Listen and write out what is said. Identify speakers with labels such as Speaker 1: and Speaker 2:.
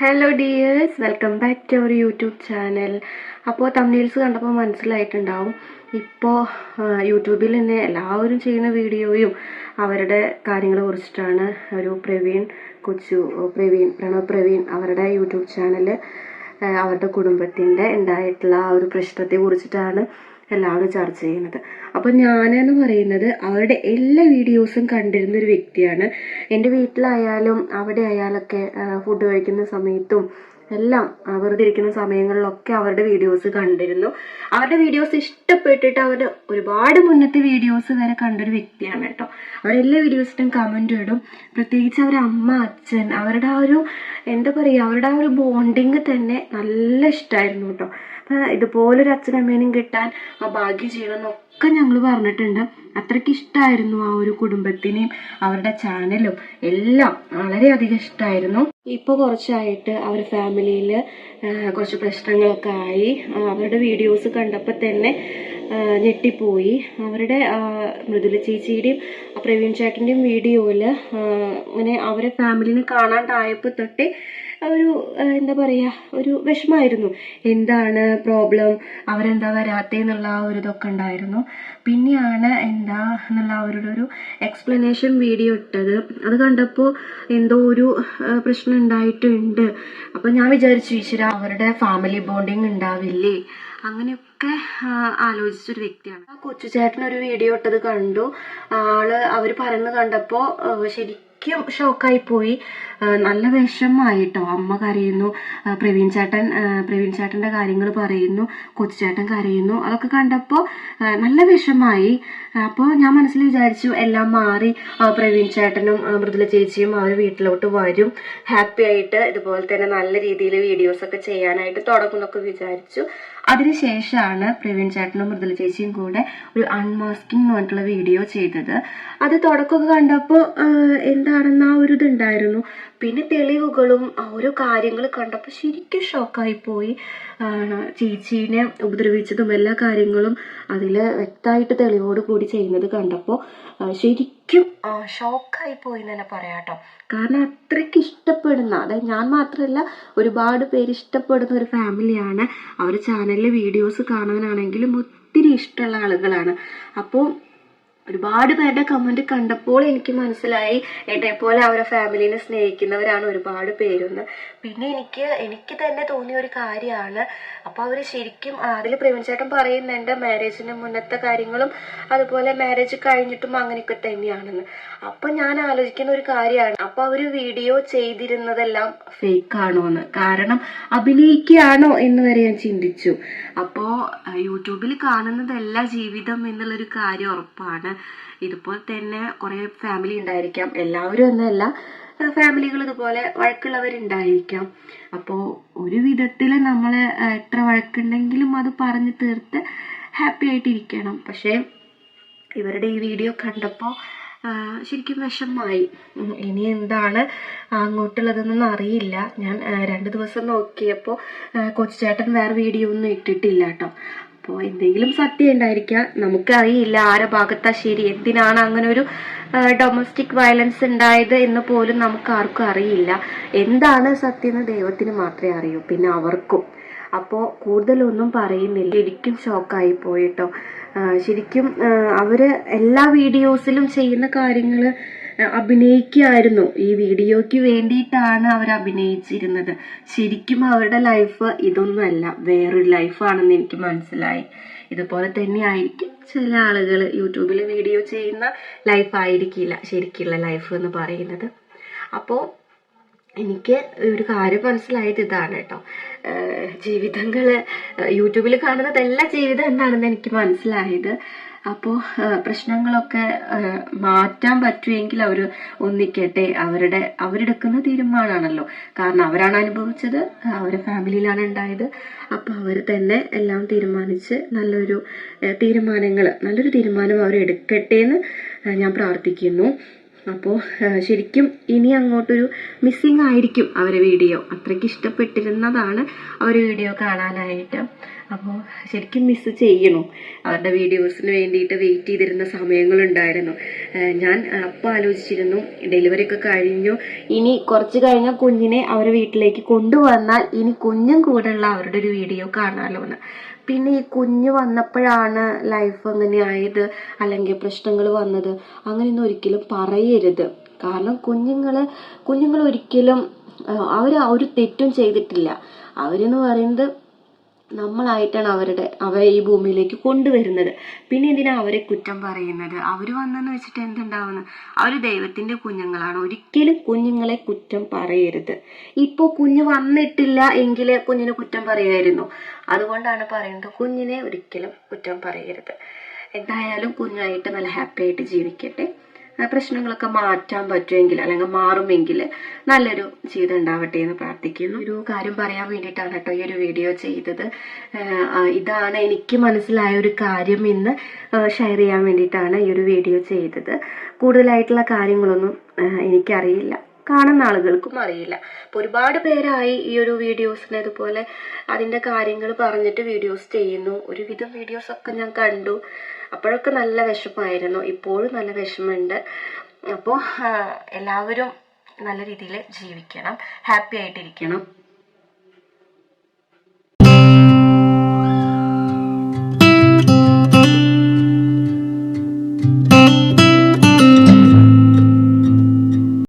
Speaker 1: Hello dears welcome back to our YouTube channel അപ്പോൾ തമിഴ്സ് കണ്ടപ്പോൾ മനസ്സിലായിട്ടുണ്ടാവും. ഇപ്പോൾ യൂട്യൂബിൽ തന്നെ എല്ലാവരും ചെയ്യുന്ന വീഡിയോയും അവരുടെ കാര്യങ്ങളെ കുറിച്ചിട്ടാണ് ഒരു പ്രവീൺ കൊച്ചു പ്രവീൺ പ്രണവ് പ്രവീൺ അവരുടെ യൂട്യൂബ് ചാനൽ അവരുടെ കുടുംബത്തിന്റെ ഉണ്ടായിട്ടുള്ള ആ ഒരു പ്രശ്നത്തെ കുറിച്ചിട്ടാണ് എല്ലാവരും ചർച്ച ചെയ്യുന്നത്. അപ്പം ഞാനെന്ന് പറയുന്നത് അവരുടെ എല്ലാ വീഡിയോസും കണ്ടിരുന്ന ഒരു വ്യക്തിയാണ്. എന്റെ വീട്ടിലായാലും അവിടെ ആയാലൊക്കെ ഫുഡ് കഴിക്കുന്ന സമയത്തും എല്ലാം വെറുതെ ഇരിക്കുന്ന സമയങ്ങളിലൊക്കെ അവരുടെ വീഡിയോസ് കണ്ടിരുന്നു. അവരുടെ വീഡിയോസ് ഇഷ്ടപ്പെട്ടിട്ട് അവർ ഒരുപാട് മുന്നത്തെ വീഡിയോസ് വരെ കണ്ടൊരു വ്യക്തിയാണ് കേട്ടോ. അവരെല്ലാ വീഡിയോസിനും കമന്റ് ഇടും. പ്രത്യേകിച്ച് അവരുടെ അമ്മ അച്ഛൻ അവരുടെ ആ ഒരു എന്താ പറയുക അവരുടെ ആ ഒരു ബോണ്ടിങ് തന്നെ നല്ല ഇഷ്ടമായിരുന്നു കേട്ടോ. അപ്പം ഇതുപോലൊരു അച്ഛനമ്മേനും കിട്ടാൻ ആ ഭാഗ്യം ചെയ്യണമെന്നൊക്കെ ഞങ്ങൾ പറഞ്ഞിട്ടുണ്ട്. അത്രയ്ക്ക് ഇഷ്ടമായിരുന്നു ആ ഒരു കുടുംബത്തിനെയും അവരുടെ ചാനലും എല്ലാം വളരെയധികം ഇഷ്ടമായിരുന്നു ഇപ്പോൾ കുറച്ചായിട്ട് അവർ ഫാമിലിയിൽ കുറച്ച് പ്രശ്നങ്ങളൊക്കെ ആയി. അവരുടെ വീഡിയോസ് കണ്ടപ്പോൾ തന്നെ ഞെട്ടിപ്പോയി. അവരുടെ മൃദുല ചേച്ചിയുടെയും പ്രവീൺ ചേട്ടന്റെയും വീഡിയോയിൽ ഇങ്ങനെ അവരെ ഫാമിലിനെ കാണാണ്ടായപ്പോൾ തൊട്ടേ ഒരു എന്താ പറയുക ഒരു വിഷമമായിരുന്നു എന്താണ് പ്രോബ്ലം അവരെന്താ വരാത്തേന്നുള്ള ആ ഒരു ഇതൊക്കെ ഉണ്ടായിരുന്നു. പിന്നെയാണ് എന്താ എന്നുള്ള അവരുടെ ഒരു എക്സ്പ്ലനേഷൻ വീഡിയോ ഇട്ടത്. അത് കണ്ടപ്പോൾ എന്തോ ഒരു പ്രശ്നം ഉണ്ടായിട്ടുണ്ട്. അപ്പം ഞാൻ വിചാരിച്ചു ഈശ്വര അവരുടെ ഫാമിലി ബോണ്ടിങ് ഉണ്ടാവില്ലേ? അങ്ങനെയൊക്കെ ആലോചിച്ച ആലോചിച്ചൊരു വ്യക്തിയാണ്. ആ കൊച്ചു ചേട്ടൻ ഒരു വീഡിയോ ഇട്ടത് കണ്ടു. ആൾ അവർ പറയുന്നത് കണ്ടപ്പോൾ ശരിക്കും ഷോക്കായി പോയി നല്ല വിഷമായിട്ടോ? അമ്മ കരയുന്നു. പ്രവീൺ ചേട്ടൻ പ്രവീൺ ചേട്ടന്റെ കാര്യങ്ങൾ പറയുന്നു. കൊച്ചു ചേട്ടൻ കരയുന്നു. അതൊക്കെ കണ്ടപ്പോൾ നല്ല വിഷമായി. അപ്പോൾ ഞാൻ മനസ്സിൽ വിചാരിച്ചു എല്ലാം മാറി. പ്രവീൺ ചേട്ടനും മൃദുല ചേച്ചിയും അവർ വീട്ടിലോട്ട് വരും. ഹാപ്പി ആയിട്ട് ഇതുപോലെ തന്നെ നല്ല രീതിയിൽ വീഡിയോസ് ഒക്കെ ചെയ്യാനായിട്ട് തുടങ്ങുന്നൊക്കെ വിചാരിച്ചു. അതിനുശേഷമാണ് പ്രവീൺ ചേട്ടനും മൃദുല ചേച്ചിയും കൂടെ ഒരു അൺമാസ്കിംഗ് എന്ന് പറഞ്ഞിട്ടുള്ള വീഡിയോ ചെയ്തത്. അത് തുടക്കമൊക്കെ കണ്ടപ്പോൾ എന്താണെന്ന് ആ ഒരു ഇതുണ്ടായിരുന്നു. പിന്നെ തെളിവുകളും ഓരോ കാര്യങ്ങൾ കണ്ടപ്പോൾ ശരിക്കും ഷോക്കായി പോയി. ചേച്ചീനെ ഉപദ്രവിച്ചതും എല്ലാ കാര്യങ്ങളും അതിൽ വ്യക്തമായിട്ട് തെളിവോട് കൂടി ചെയ്യുന്നത് കണ്ടപ്പോൾ ശരിക്കും ഷോക്കായി പോയി എന്ന് തന്നെ പറയാം കേട്ടോ. കാരണം അത്രയ്ക്ക് ഇഷ്ടപ്പെടുന്ന അതായത് ഞാൻ മാത്രമല്ല ഒരുപാട് പേര് ഇഷ്ടപ്പെടുന്ന ഒരു ഫാമിലിയാണ്. അവർ ചാനലിലെ വീഡിയോസ് കാണാനാണെങ്കിലും ഒത്തിരി ഇഷ്ടമുള്ള ആളുകളാണ്. അപ്പോൾ ഒരുപാട് പേരുടെ കമന്റ് കണ്ടപ്പോൾ എനിക്ക് മനസ്സിലായി. എന്നെ പോലെ അവരെ ഫാമിലിനെ സ്നേഹിക്കുന്നവരാണ് ഒരുപാട് പേരെന്ന്. പിന്നെ എനിക്ക് എനിക്ക് തന്നെ തോന്നിയ ഒരു കാര്യമാണ്. അപ്പോൾ അവർ ശരിക്കും അതിൽ പ്രവീൺ ചേട്ടൻ പറയുന്നുണ്ട് മാരേജിന് മുന്നത്തെ കാര്യങ്ങളും അതുപോലെ മാരേജ് കഴിഞ്ഞിട്ടും അങ്ങനെയൊക്കെ തന്നെയാണെന്ന്. അപ്പോൾ ഞാൻ ആലോചിക്കുന്ന ഒരു കാര്യമാണ്. അപ്പോൾ അവർ വീഡിയോ ചെയ്തിരുന്നതെല്ലാം ഫേക്ക് ആണോ എന്ന് കാരണം അഭിനയിക്കുകയാണോ എന്ന് വരെ ഞാൻ ചിന്തിച്ചു. അപ്പോൾ യൂട്യൂബിൽ കാണുന്നതല്ല ജീവിതം എന്നുള്ളൊരു കാര്യം ഉറപ്പാണ്. ഇതുപോലെ തന്നെ കുറേ ഫാമിലി ഉണ്ടായിരിക്കാം. എല്ലാവരും എന്നല്ല ഫാമിലികൾ ഇതുപോലെ വഴക്കുള്ളവരുണ്ടായിരിക്കാം. അപ്പോൾ ഒരു വിധത്തിൽ നമ്മൾ എത്ര വഴക്കുണ്ടെങ്കിലും അത് പറഞ്ഞു തീർത്ത് ഹാപ്പി ആയിട്ടിരിക്കണം. പക്ഷേ ഇവരുടെ ഈ വീഡിയോ കണ്ടപ്പോൾ ശരിക്കും വിഷമായി. ഉം, ഇനി എന്താണ് അങ്ങോട്ടുള്ളതെന്നൊന്നും അറിയില്ല. ഞാൻ രണ്ട് ദിവസം നോക്കിയപ്പോൾ കൊച്ചുചേട്ടൻ വേറെ വീഡിയോ ഒന്നും ഇട്ടിട്ടില്ല കേട്ടോ. അപ്പോൾ എന്തെങ്കിലും സത്യം ഉണ്ടായിരിക്കാം. നമുക്കറിയില്ല ആരെ ഭാഗത്താ ശരി എന്തിനാണ് അങ്ങനെ ഒരു ഡൊമസ്റ്റിക് വയലൻസ് ഉണ്ടായത് എന്ന് പോലും നമുക്ക് ആർക്കും അറിയില്ല. എന്താണ് സത്യം എന്ന് ദൈവത്തിന് മാത്രമേ അറിയൂ പിന്നെ അവർക്കും. അപ്പോൾ കൂടുതലൊന്നും പറയുന്നില്ല. ശരിക്കും ഷോക്കായി പോയിട്ടോ ശരിക്കും അവർ എല്ലാ വീഡിയോസിലും ചെയ്യുന്ന കാര്യങ്ങൾ അഭിനയിക്കുകയായിരുന്നു ഈ വീഡിയോയ്ക്ക് വേണ്ടിയിട്ടാണ് അവർ അഭിനയിച്ചിരുന്നത്. ശരിക്കും അവരുടെ ലൈഫ് ഇതൊന്നുമല്ല. വേറൊരു ലൈഫാണെന്ന് എനിക്ക് മനസ്സിലായി. ഇതുപോലെ തന്നെ ആയിരിക്കും ചില ആളുകൾ യൂട്യൂബിൽ വീഡിയോ ചെയ്യുന്ന ലൈഫ് ആയിരിക്കില്ല ശരിക്കുള്ള ലൈഫ് എന്ന് പറയുന്നത്. അപ്പോൾ എനിക്ക് ഒരു കാര്യം മനസ്സിലായത് ഇതാണ് കേട്ടോ. ജീവിതങ്ങൾ യൂട്യൂബിൽ കാണുന്നതല്ല ജീവിതം എന്താണെന്ന് എനിക്ക് മനസ്സിലായത്. അപ്പോൾ പ്രശ്നങ്ങളൊക്കെ മാറ്റാൻ പറ്റുമെങ്കിൽ അവർ ഒന്നിക്കട്ടെ. അവരുടെ അവരെടുക്കുന്ന തീരുമാനമാണല്ലോ കാരണം അവരാണ് അനുഭവിച്ചത് അവരുടെ ഫാമിലിയിലാണ് ഉണ്ടായത്. അപ്പോൾ അവർ തന്നെ എല്ലാം തീരുമാനിച്ച് നല്ലൊരു തീരുമാനങ്ങൾ നല്ലൊരു തീരുമാനം അവർ എടുക്കട്ടെ എന്ന് ഞാൻ പ്രാർത്ഥിക്കുന്നു. അപ്പോൾ ശരിക്കും ഇനി അങ്ങോട്ടൊരു മിസ്സിങ് ആയിരിക്കും അവരെ വീഡിയോ. അത്രയ്ക്ക് ഇഷ്ടപ്പെട്ടിരുന്നതാണ് അവർ വീഡിയോ കാണാനായിട്ട്. അപ്പോൾ ശരിക്കും മിസ് ചെയ്യണു. അവരുടെ വീഡിയോസിന് വേണ്ടിയിട്ട് വെയിറ്റ് ചെയ്തിരുന്ന സമയങ്ങളുണ്ടായിരുന്നു. ഞാൻ അപ്പോൾ ആലോചിച്ചിരുന്നു ഡെലിവറി ഒക്കെ കഴിഞ്ഞു. ഇനി കുറച്ച് കഴിഞ്ഞാൽ കുഞ്ഞിനെ അവരുടെ വീട്ടിലേക്ക് കൊണ്ടുവന്നാൽ ഇനി കുഞ്ഞും കൂടെയുള്ള അവരുടെ ഒരു വീഡിയോ കാണാമല്ലോ എന്ന് പിന്നെ ഈ കുഞ്ഞ് വന്നപ്പോഴാണ് ലൈഫ് അങ്ങനെ ആയത് അല്ലെങ്കിൽ പ്രശ്നങ്ങൾ വന്നത്. അങ്ങനെയൊന്നും ഒരിക്കലും പറയരുത്. കാരണം കുഞ്ഞുങ്ങൾ കുഞ്ഞുങ്ങൾ ഒരിക്കലും അവർ ഒരു തെറ്റും ചെയ്തിട്ടില്ല. അവരെന്ന് പറയുന്നത് നമ്മളായിട്ടാണ് അവരുടെ അവരെ ഈ ഭൂമിയിലേക്ക് കൊണ്ടുവരുന്നത്. പിന്നെ എന്തിനാ അവരെ കുറ്റം പറയുന്നത്? അവർ വന്നെന്ന് വെച്ചിട്ട് എന്തുണ്ടാവുന്നു? അവർ ദൈവത്തിന്റെ കുഞ്ഞുങ്ങളാണ്. ഒരിക്കലും കുഞ്ഞുങ്ങളെ കുറ്റം പറയരുത്. ഇപ്പോൾ കുഞ്ഞ് വന്നിട്ടില്ല എങ്കിൽ കുഞ്ഞിനെ കുറ്റം പറയായിരുന്നു. അതുകൊണ്ടാണ് പറയുന്നത് കുഞ്ഞിനെ ഒരിക്കലും കുറ്റം പറയരുത്. എന്തായാലും കുഞ്ഞായിട്ട് നല്ല ഹാപ്പി ആയിട്ട് ജീവിക്കട്ടെ. പ്രശ്നങ്ങളൊക്കെ മാറ്റാൻ പറ്റുമെങ്കിൽ അല്ലെങ്കിൽ മാറുമെങ്കിൽ നല്ലൊരു ജീവിതം ഉണ്ടാവട്ടെ എന്ന് പ്രാർത്ഥിക്കുന്നു. ഒരു കാര്യം പറയാൻ വേണ്ടിയിട്ടാണ് കേട്ടോ ഈ ഒരു വീഡിയോ ചെയ്തത്. ഇതാണ് എനിക്ക് മനസ്സിലായ ഒരു കാര്യം ഇന്ന് ഷെയർ ചെയ്യാൻ വേണ്ടിയിട്ടാണ് ഈ ഒരു വീഡിയോ ചെയ്തത്. കൂടുതലായിട്ടുള്ള കാര്യങ്ങളൊന്നും എനിക്കറിയില്ല. കാണുന്ന ആളുകൾക്കും അറിയില്ല. അപ്പൊ ഒരുപാട് പേരായി ഈ ഒരു വീഡിയോസിന് ഇതുപോലെ അതിന്റെ കാര്യങ്ങൾ പറഞ്ഞിട്ട് വീഡിയോസ് ചെയ്യുന്നു. ഒരുവിധം വീഡിയോസ് ഒക്കെ ഞാൻ കണ്ടു. അപ്പോഴൊക്കെ നല്ല വിഷമായിരുന്നു ഇപ്പോഴും നല്ല വിഷമമുണ്ട്. അപ്പോൾ എല്ലാവരും നല്ല രീതിയിൽ ജീവിക്കണം. ഹാപ്പി ആയിട്ടിരിക്കണം.